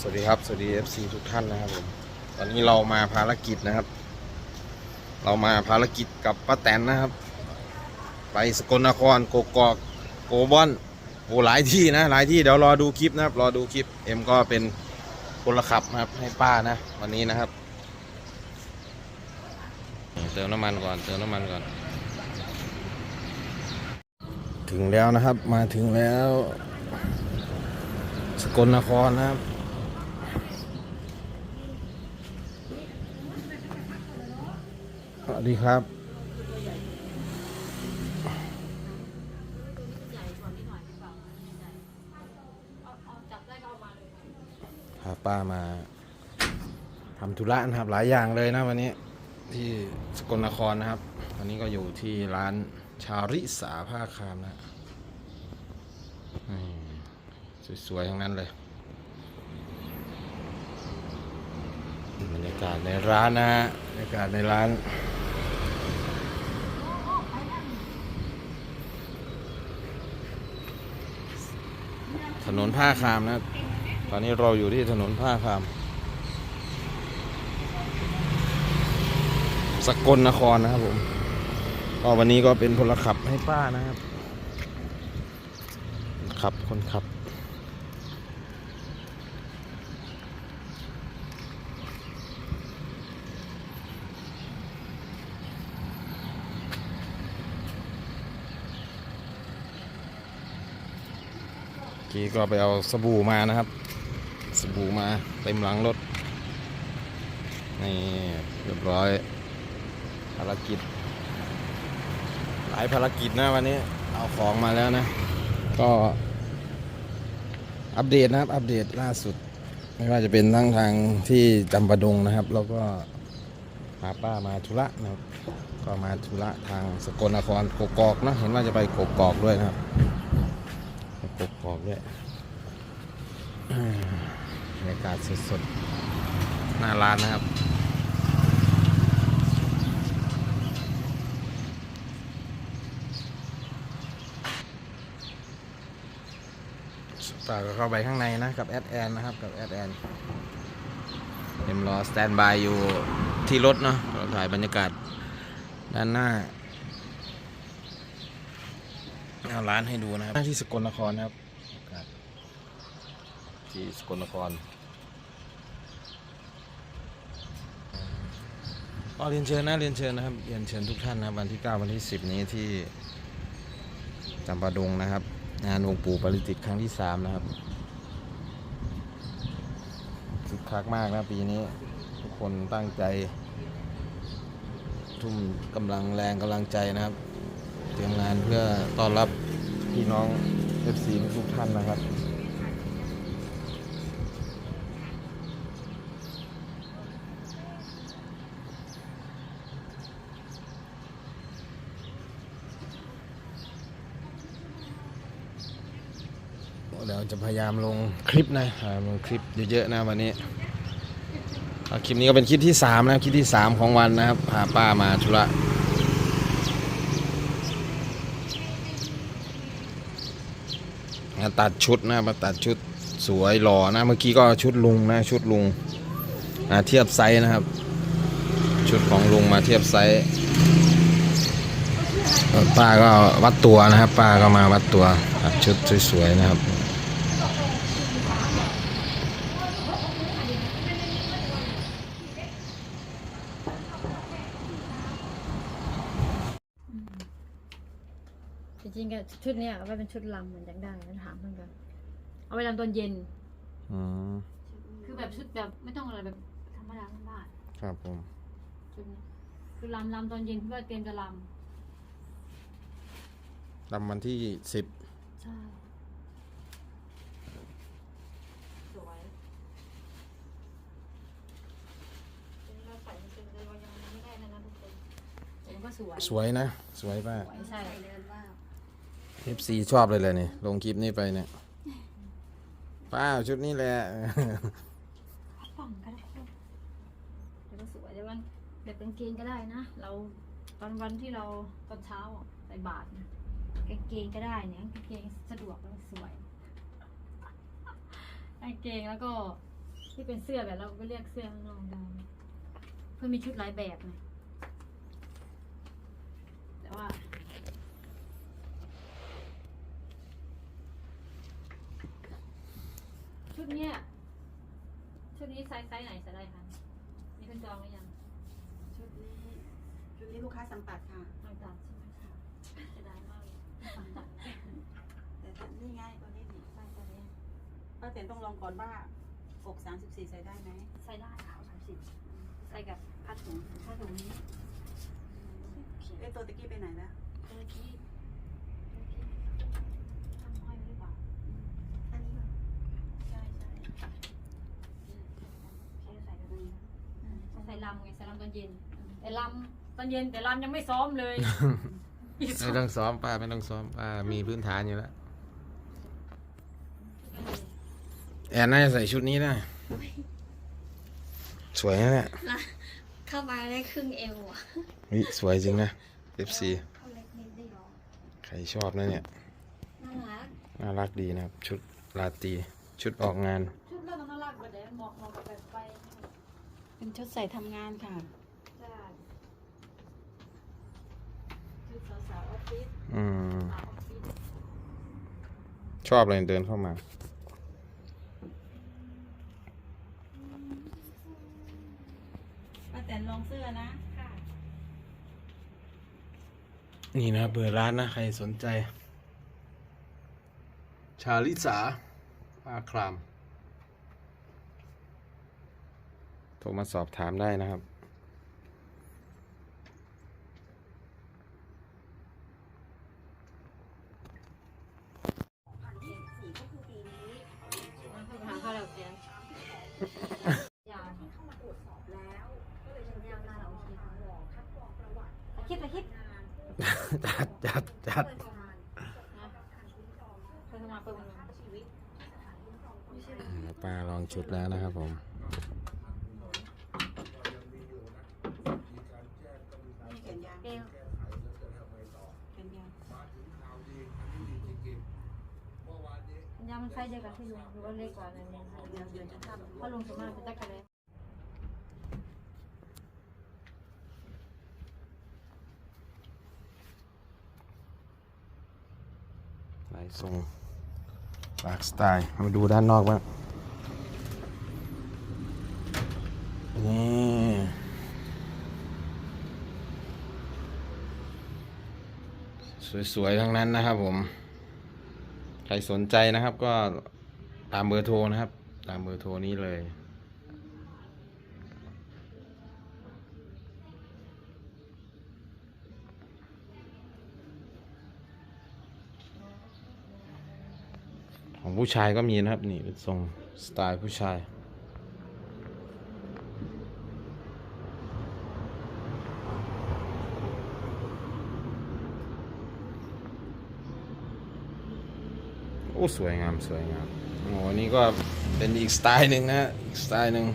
สวัสดีครับ สวัสดี FC ทุกท่านนะครับผม ตอนนี้เรามาภารกิจนะครับ เรามาภารกิจกับป้าแตนนะครับ ไปสกลนครโกกอกโกบอนโอ้หลายที่นะ หลายที่เดี๋ยวรอดูคลิปนะครับ รอดูคลิป เอ็มก็เป็นพลขับนะครับ ให้ป้านะ วันนี้นะครับ เติมน้ำมันก่อน เติมน้ำมันก่อน ถึงแล้วนะครับ มาถึงแล้ว สกลนครนะครับ ส วัสดีครับ พาป้ามาทำธุระนะครับหลายอย่างเลยนะวันนี้ที่สกลนครนะครับวันนี้ก็อยู่ที่ร้านชาริสาผ้าคามนะสวยๆทั้งนั้นเลยบรรยากาศในร้านนะฮะบรรยากาศในร้าน ถนนผ้าคามนะตอนนี้เราอยู่ที่ถนนผ้าคาม สกลนครนะครับผมก็วันนี้ก็เป็นพลขับให้ป้านะครับ ขับคนขับ เมื่อ กี้ก็ไปเอาสบู่มานะครับ สบู่มาเต็มหลังรถ นี่เรียบร้อย ภารกิจ หลายภารกิจนะวันนี้เอาของมาแล้วนะ ก็อัปเดตนะครับ อัปเดตล่าสุด ไม่ว่าจะเป็นทั้งทางที่จำปาดงนะครับ แล้วก็พาป้ามาธุระนะครับ ก็มาธุระทางสกลนครกกอกนะเห็นว่าจะไปกกอกด้วยนะครับ อกด้วยอ่าบรรยากาศสดๆ หน้าร้านนะครับฝากเข้าไปข้างในนะ กับแอดแอนนะครับ กับแอดแอนเอ็มรอสแตนบายอยู่ที่รถเนาะเราถ่ายบรรยากาศด้านหน้าเอาร้านให้ดูนะครับที่สกลนครนะครับบรรยากาศ ที่สกลนครก็เรียนเชิญนะเรียนเชิญนะครับเรียนเชิญทุกท่านนะวันที่ 9 วันที่ 10 นี้ที่จำปาดงนะครับ งานองค์ปู่ปริจิตครั้งที่สามนะครับคึกคักมากนะปีนี้ ทุกคนตั้งใจ ทุ่มกำลังแรงกำลังใจนะครับ เตรียมงานเพื่อต้อนรับพี่น้อง FC ทุกท่านนะครับ เดี๋ยวจะพยายามลงคลิปนะลงคลิปเยอะๆนะวันนี้คลิปนี้ก็เป็นคลิปที่สามนะคลิปที่สามของวันนะครับพาป้ามาธุระมาตัดชุดนะมาตัดชุดสวยหล่อนะ เมื่อกี้ก็ชุดลุงนะชุดลุงอ่าเทียบไซส์นะครับ ชุดของลุงมาเทียบไซส์ป้าก็วัดตัวนะครับ ป้าก็มาวัดตัวตัดชุดสวยๆนะครับ จริงๆก็ชุดเนี้ยเอาไว้เป็นชุดลำเหมือนอยากได้แล้วถามเพื่อนกันเอาไว้ลำตอนเย็น อืมคือแบบชุดแบบไม่ต้องอะไรแบบธรรมดาบ้านครับผมๆชุดนี้คือลำลำตอนเย็นเพื่อเตรียมจะลลำวันที่สิบำใช่สวยเราใส่มันเป็นเลยว่ายังไม่ได้นะนะทุกคนแต่มันก็สวยสวยนะ สวยป้าสวยใช่เอฟ ซีชอบเลยเลยนี่ ลงคลิปนี้ไปเนี่ยป้าชุดนี้แหละป่งก็ได้แต่ก็สวยแต่วันแบบกางเกงก็ได้นะ เราตอนวันที่เราตอนเช้าอะใส่บาตรนะกางเกงก็ได้เนี่ยกางเกงสะดวกแล้วสวยกางเกงแล้วก็ที่เป็นเสื้อแบบเราก็เรียกเสื้อข้างนอกได้เพื่อมีชุดหลายแบบไงแต่ว่า ชุดเนี้ยชุดนี้ไซส์ไซส์ไหนจะได้คะนี่เป็นจองหรือยังชุดนี้ชุดนี้ลูกค้าสั่งตัดค่ะไม่ตัดใช่ไหมคะเสียดายมากเลยแต่ตัดนี่ไง่ายตัวนี้นี่ใส่ตัวนี้ป้าเต็นต้องลองก่อนว่าอก34ใส่ได้ไหมใส่ได้ค่ะสามสิบใส่กับผ้าถุงผ้าถุงนี้เอ้ยตัวตะกี้ไปไหนแล้วเมื่อกี้เมื่อกี้ทำห้อยไว้หรือเปล่า อันนี้ใช่ใช่ พี่ใส่ไปเลยใส่ ลำไงใส่ลำตอนเย็น แต่ลำตอนเย็นแต่ลำยังไม่ซ้อมเลยไม่ต้องซ้อมป้าไม่ต้องซ้อมป้ามีพื้นฐานอยู่แล้วแอนน่าจะใส่ชุดนี้ได้ สวยนะเนี่ยเข้ามาได้ครึ่งเอวอะวิสวยจริงนะ FC เขาเล็กนิดเดียวใครชอบนะเนี่ย น่ารักน่ารักดีนะครับ ชุดราตรีชุดออกงาน ชุดเรื่องน่ารักแบบนี้เหมาะเหมาะกับแบบไป เป็นชุดใส่ทำงานค่ะได้ชุดสาวๆออฟฟิศอืม สาวออฟฟิศชอบเลยเดินเข้ามา ป้าแตนลองเสื้อนะ ค่ะนี่นะครับเบอร์ร้านนะ ใครสนใจ ชาลิสาป้าคราม โท รมาสอบถามได้นะครับหาข้าวแล้วแกยาวเข้ามาตรวจสอบแล้วก็เลยฉันยางมาเราโอเคค่ะคัดกรองประวัติตะคิดตะคิดจัดจัดจัดเปิดประมาณนะเพิ่งมาเปิดมันมาชีวิตสถานคุ้มครองผู้เชี่ยวชาญป้าลองชุดแล้วนะครับผม นี่แขนยาว เกล แขนยาว ยามันไส์เดียวกับที่ลุงหรือว่าเล็กกว่าในเมืองไทยเดี๋ยวเดี๋ยวจะทำเพราะลุงส่วนมากเป็นตกะเลยลายทรงหลากสไตล์ มาดูด้านนอกบ้าง นี่สวยๆ ทั้งนั้นนะครับผม ใครสนใจนะครับก็ตามเบอร์โทรนะครับ ตามเบอร์โทรนี้เลย ของผู้ชายก็มีนะครับ นี่เป็นทรงสไตล์ผู้ชาย สวยงามสวยงามโอ้นี่ก็เป็นอีกสไตล์หนึ่งนะอีกสไตล์หนึ่ง